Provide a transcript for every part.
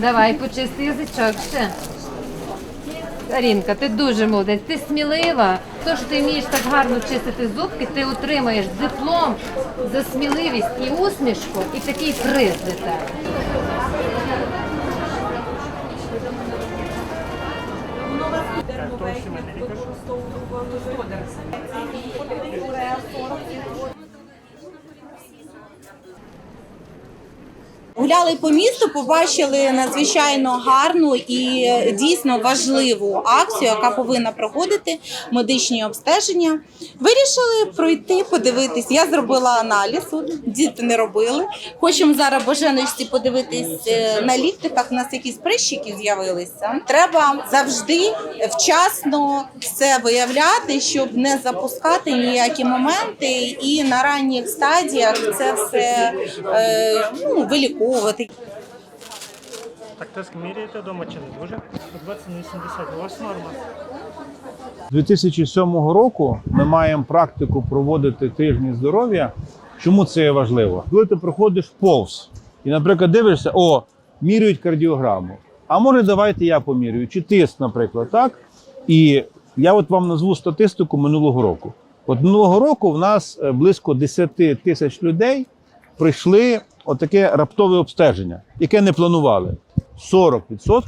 Давай, почисти язичок ще. Арінка, ти дуже молодець, ти смілива. То, що ти вмієш так гарно чистити зубки, ти отримаєш диплом за сміливість і усмішку, і такий приз для тебе. Гуляли по місту, побачили надзвичайно гарну і е, дійсно важливу акцію, яка повинна проходити медичні обстеження. Вирішили пройти, подивитись. Я зробила аналіз, діти не робили. Хочемо зараз боженості подивитись е, на ліфтиках. У нас якісь прищики з'явилися. Треба завжди вчасно все виявляти, щоб не запускати ніякі моменти, і на ранніх стадіях це все е, ну, виліковувати. Так тиск міряєте вдома чи не дуже? 20 на 80 у вас норма. 2007 року ми маємо практику проводити тижні здоров'я. Чому це є важливо? Коли ти проходиш повз і, наприклад, дивишся, о, міряють кардіограму. А може, давайте я помірюю, чи тиск, наприклад, так? І я от вам назву статистику минулого року. От минулого року в нас е, близько 10 тисяч людей пройшли отаке раптове обстеження, яке не планували. 40%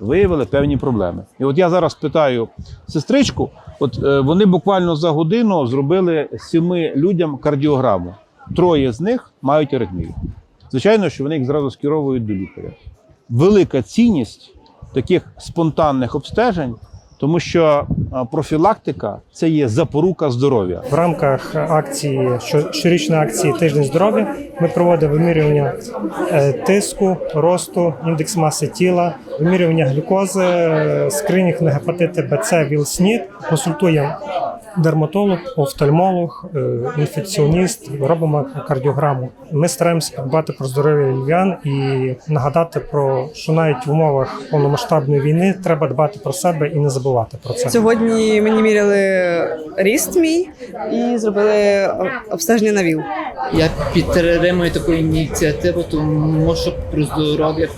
виявили певні проблеми. І от я зараз питаю сестричку: от е, вони буквально за годину зробили сіми людям кардіограму. Троє з них мають аритмію. Звичайно, що вони їх зразу скеровують до лікаря. Велика цінність таких спонтанних обстежень, тому що е, профілактика це є запорука здоров'я. В рамках акції щорічної акції Тиждень здоров'я ми проводимо вимірювання е, тиску, росту, індекс маси тіла, вимірювання глюкози, е, скринінг на гепатити БЦ, ВІЛ-СНІД. Консультуємо дерматолог, офтальмолог, е, інфекціоніст, робимо кардіограму. Ми стараємося подбати про здоров'я львів'ян і нагадати про що навіть в умовах повномасштабної війни треба дбати про себе і не забувати про це. Сьогодні мені міряли ріст мій і зробили обстеження на ВІЛ. Я підтримую таку ініціативу, тому що про здоров'я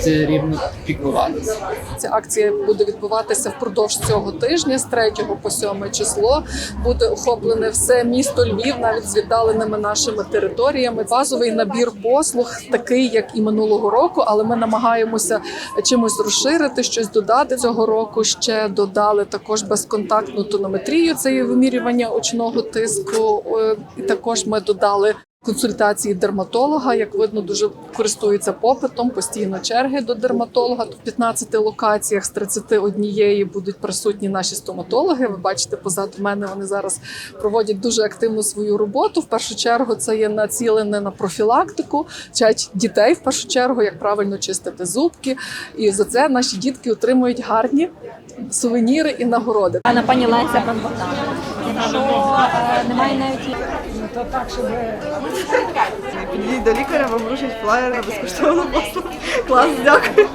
це рівно піклуватися. Ця акція буде відбуватися впродовж цього тижня, з 3 по 7 число. Буде охоплене все місто Львів, навіть з віддаленими нашими територіями. Базовий набір послуг, такий як і минулого року, але ми намагаємося чимось розширити, щось додати цього року. Ще додали також безконтактну тонометрію. Це є вимірювання очного тиску. І також ми додали. Консультації дерматолога, як видно, дуже користуються попитом. Постійно черги до дерматолога. В 15 локаціях з 31 будуть присутні наші стоматологи. Ви бачите, позаду мене вони зараз проводять дуже активну свою роботу. В першу чергу це є націлене на профілактику, вчать дітей в першу чергу, як правильно чистити зубки. І за це наші дітки отримують гарні сувеніри і нагороди. Пана пані Леся пан навіть. Ну то немає навіть Підійдіть до лікаря, вам вручать флаєр на безкоштовну послугу. Клас, дякую.